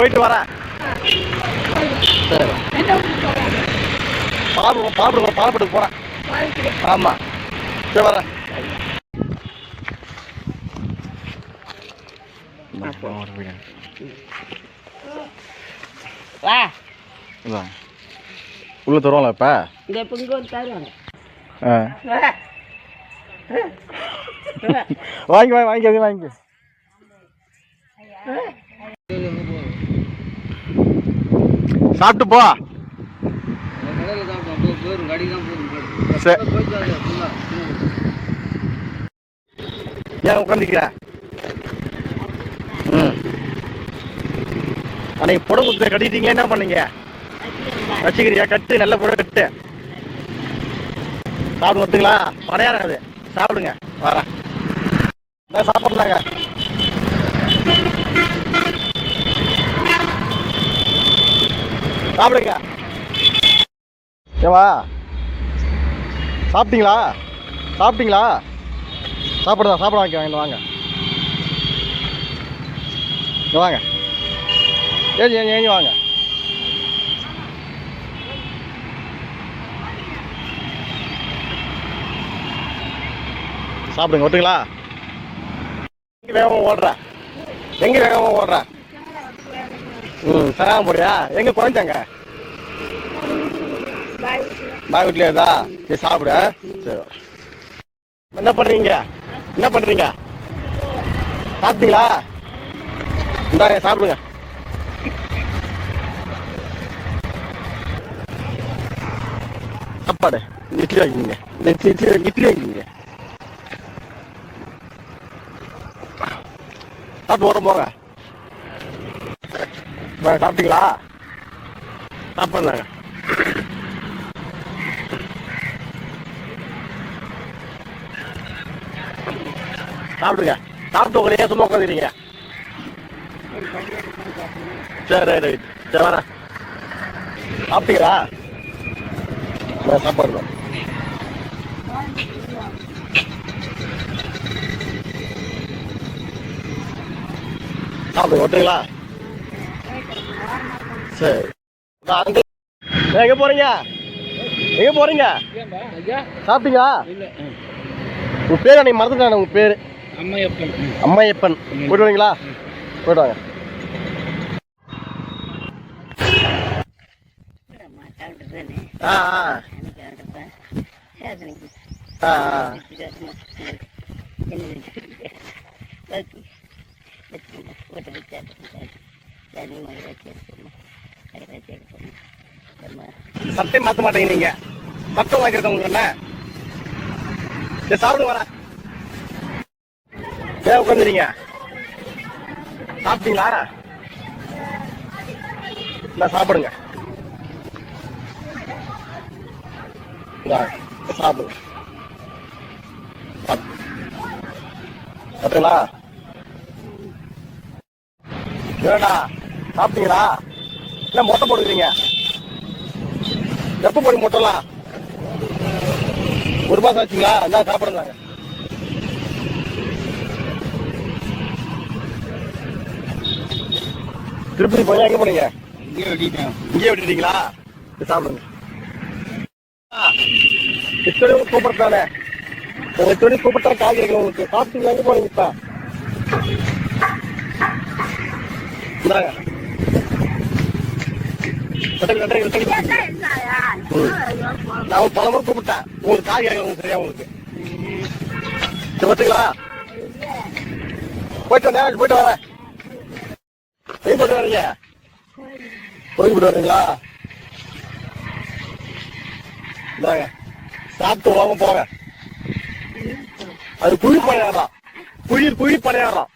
போயிட்டு வரேன். சரி பாடு பாடு பாடுபட்டுக்கு போகிறேன் ஆமாம் சரி வரேன். வா. உள்ள தருவாங்களா இப்போ? இந்த பொங்க ஒரு தருவாங்க ஆ. வா. வாங்கி வாங்கி வாங்கி வாங்கி. சாப்பிட்டு போ. சரி ஏன் உட்காந்துக்கிற ம். அன்னைக்கு புடவை கட்டிட்டீங்க என்ன பண்ணீங்க? வச்சுக்கிறியா? கட்டு நல்ல புடவை கட்டு. சாப்பிடுங்க ஒத்துங்களா படையாரம் அது சாப்பிடுங்க. வரேன். என்ன சாப்பிட்லாங்க சாப்பிடுங்க. ஏவா சாப்பிட்டீங்களா? சாப்பிட்டீங்களா? சாப்பிடுதா சாப்பிட வாங்க வாங்க. வாங்க வாங்க. ஏஞ்சி ஏஞ்சி ஏஞ்சி வாங்க. சாப்பிடுங்க ஒட்டுங்களா? எங்கே வேகமாக ஓடுற? எங்க வேகமாக ஓடுற? ம் தராம போறியா எங்க குழந்தைங்க பாய் வீட்ல இருந்தா சரி சாப்பிடு. சரி. என்ன பண்றீங்க? என்ன பண்றீங்க? சாப்பிட்டீங்களா? இந்தாங்க சாப்பிடுங்க. சாப்பாடு. இட்லி வாங்கிங்க இட்லி இட்லி இட்லி வாங்கிங்க சாப்பிட்டு ஓட போங்க. சாப்பிட்டீங்களா? சாப்பிடலாங்க. சாப்பிடுங்க. சாப்பிட்டு உங்க சும்மா உட்காந்துறீங்க சரி ரைட் ரைட். சரி வரேன் சாப்பிட்டீங்களா? சாப்பாடு சாப்பிடுங்க ஓட்டுங்களா சரி. எங்க போறீங்க? எங்க போறீங்க? சாப்பிட்டீங்களா? உங்க பேர் அன்னைக்கு மறந்துட்டானே உங்க பேர். அம்மையப்பன். அம்மையப்பன் போயிட்டு வரீங்களா? போயிட்டு வாங்க. ஆ ஆ. ஆ ஆ சட்டை மாத்த மாட்டேங்க நீங்க. சட்டம் வாங்கிருக்கவங்க என்ன சரி சாப்பிடுங்க வரேன் ஏன் உட்காந்துறீங்க சாப்பிட்டீங்களா? நான் சாப்பிடுங்க. சாப்பிடுங்க. சாப்பிடு. சாப்பிட்டீங்களா? ஏடா சாப்பிட்டீங்களா? என்ன மொட்டை போடுறீங்க எப்போ போடுங்க மொட்டைலாம்? ஒரு மாதம் ஆச்சுங்களா? என்ன சாப்பிடுங்க திருப்பதி போய் எங்க போனீங்க? இங்கே விட்டுட்டீங்களா? சரி, சாப்பிடுங்க. இத்தனை கூப்பிட்டு தானே உங்க இத்தனை கூப்பிட்டா உங்களுக்கு. சாப்பிட்டீங்களா? எங்க போனீங்க இப்ப இந்தாங்க. கட்டுங்க, கட்டுங்க, கட்டுங்க. ம். நான் பல முறை கூப்பிட்டேன் உங்களுக்கு காய் கிடைக்கல உங்களுக்கு சரியா உங்களுக்கு சரி வச்சுங்களா போயிட்டு வரேன் போயிட்டு வரேன் எங்க போயிட்டு வரீங்க கோயில் போயிட்டு வரீங்களா இந்தாங்க சாப்பிட்டு வாங்க போங்க அது குழி பணியாரம் குழி குழி பணியாரம்